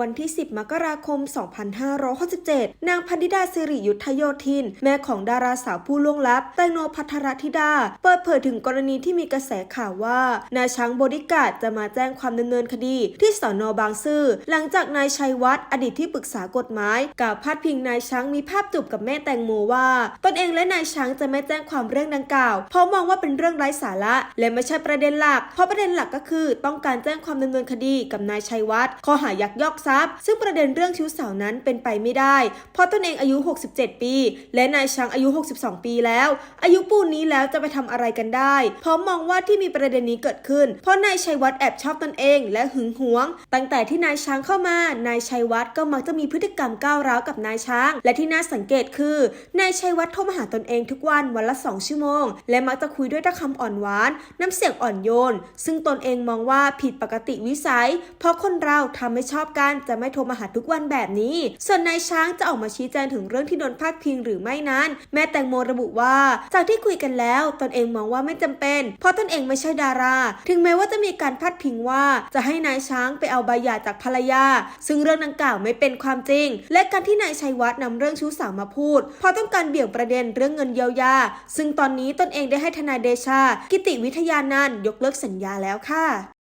วันที่ 10 มกราคม 2567 นางพันธิดาสิริยุทธโยธิน แม่ของดาราสาวผู้ล่วงลับ แตงโมพัทรธิดา เปิดเผยถึงกรณีที่มีกระแสข่าวว่า นายช้างบริการดจะมาแจ้งความดำเนินคดีที่สอนอบางซื่อ หลังจากนายชัยวัฒน์อดีตที่ปรึกษากฎหมาย กล่าวพาดพิงนายช้างมีภาพจูบกับแม่แตงโมว่า ตนเองและนายช้างจะไม่แจ้งความเรื่องดังกล่าว เพราะมองว่าเป็นเรื่องไร้สาระ และไม่ใช่ประเด็นหลัก เพราะประเด็นหลักก็คือ ต้องการแจ้งความดำเนินคดีกับนายชัยวัฒน์ข้อหายักยอกทรัพย์ ซึ่งประเด็นเรื่องชู้สาวนั้นเป็นไปไม่ได้ เพราะตนเองอายุ 67 ปี และนายช้างอายุ 62 ปีแล้ว อายุปูนนี้แล้วจะไปทำอะไรกันได้ พราะมมองว่าที่มีประเด็นนี้เกิดขึ้น เพราะนายชัยวัฒน์แอบชอบตนเองและหึงหวง ตั้งแต่ที่นายช้างเข้ามา นายชัยวัฒน์ก็มักจะมีพฤติกรรมก้าวร้าวกับนายช้าง และที่น่าสังเกตคือนายชัยวัฒน์โทรมาหาตนเองทุกวันวันละ 2 ชั่วโมง และมักจะคุยด้วยถ้อยคำอ่อนหวาน น้ำเสียงอ่อนโยน ซึ่งตนเองมองว่าผิดปกติวิสัย เพราะคนเราทำไม่ชอบกันจะไม่โทรมาหาทุกวันแบบนี้ ส่วนนายช้างจะออกมาชี้แจงถึงเรื่องที่โดนพาดพิงหรือไม่นั้น แม่แตงโมระบุว่า จากที่คุยกันแล้ว ตนเองมองว่าไม่จำเป็น เพราะตนเองไม่ใช่ดารา ถึงแม้ว่าจะมีการพาดพิงว่า จะให้นายช้างไปเอาใบหย่าจากภรรยา ซึ่งเรื่องดังกล่าวไม่เป็นความจริง และการที่นายชัยวัฒน์นำเรื่องชู้สาวมาพูด เพราะต้องการเบี่ยงประเด็นเรื่องเงินเยียวยา ซึ่งตอนนี้ตนเองได้ให้ทนายเดชา กิติวิทยานันท์ยกเลิกสัญญาแล้วค่ะ